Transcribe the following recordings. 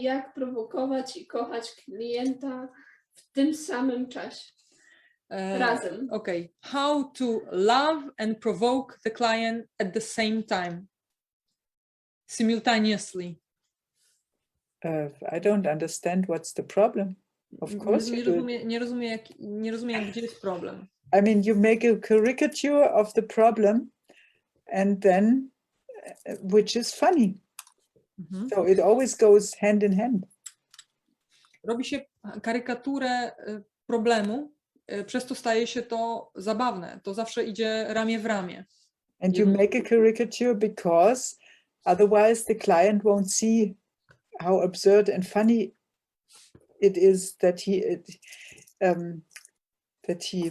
jak prowokować i kochać klienta w tym samym czasie, E, razem. Okay. How to love and provoke the client at the same time, simultaneously. Uh, I don't understand what's the problem. Of course nie, rozumiem, nie, rozumiem, jak, nie rozumiem, gdzie jest problem. I mean, you make a caricature of the problem and then, uh, which is funny. Mhm. So it always goes hand in hand. Robi się karykaturę problemu, przez to staje się to zabawne. To zawsze idzie ramię w ramię. And you make a caricature because otherwise the client won't see how absurd and funny it is that he it, um, that he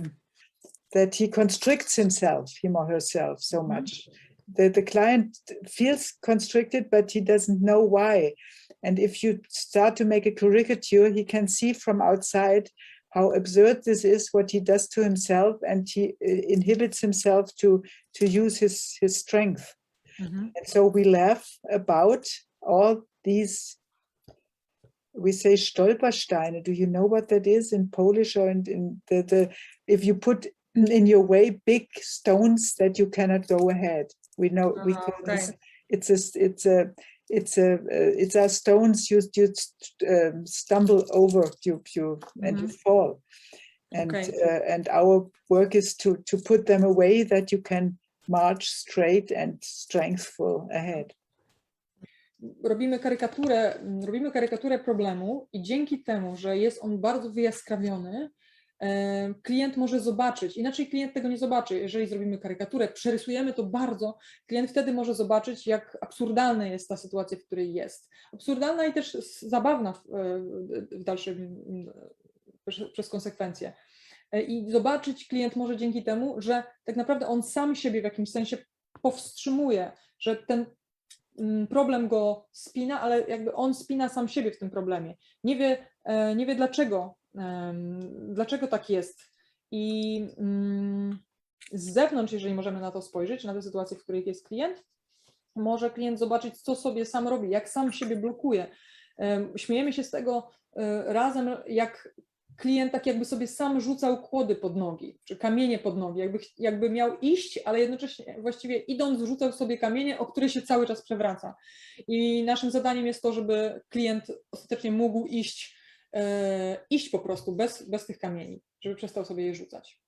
that he constricts himself, him or herself, so Mhm. much. The, the client feels constricted, but he doesn't know why. And if you start to make a caricature, he can see from outside how absurd this is, what he does to himself, and he uh, inhibits himself to to use his his strength. Mhm. And so we laugh about all these. We say Stolpersteine. Do you know what that is in Polish or in, in the, the if you put in your way big stones that you cannot go ahead? We know we Ah, call this. It's a it's a it's a uh, it's our stones you you um, stumble over you you and you fall, and Okay. uh, and our work is to to put them away that you can march straight and strengthful ahead. robimy karykaturę, mm, robimy karykaturę problemu i dzięki temu, że jest on bardzo wyjaskrawiony, klient może zobaczyć, inaczej klient tego nie zobaczy. Jeżeli zrobimy karykaturę, przerysujemy to bardzo, klient wtedy może zobaczyć, jak absurdalna jest ta sytuacja, w której jest. Absurdalna i też zabawna w, e, w dalszym, mm, przez- konsekwencje. E, I zobaczyć klient może dzięki temu, że tak naprawdę on sam siebie w jakimś sensie powstrzymuje, że ten problem go spina, ale jakby on spina sam siebie w tym problemie. Nie wie, e, nie wie dlaczego, dlaczego tak jest. I mm, z zewnątrz, jeżeli możemy na to spojrzeć, na tę sytuację, w której jest klient, może klient zobaczyć, co sobie sam robi, jak sam siebie blokuje. Em, Śmiejemy się z tego e, razem, jak klient tak jakby sobie sam rzucał kłody pod nogi, czy kamienie pod nogi, jakby, jakby miał iść, ale jednocześnie właściwie idąc rzucał sobie kamienie, o które się cały czas przewraca. I naszym zadaniem jest to, żeby klient ostatecznie mógł iść, e, iść po prostu bez, bez tych kamieni, żeby przestał sobie je rzucać.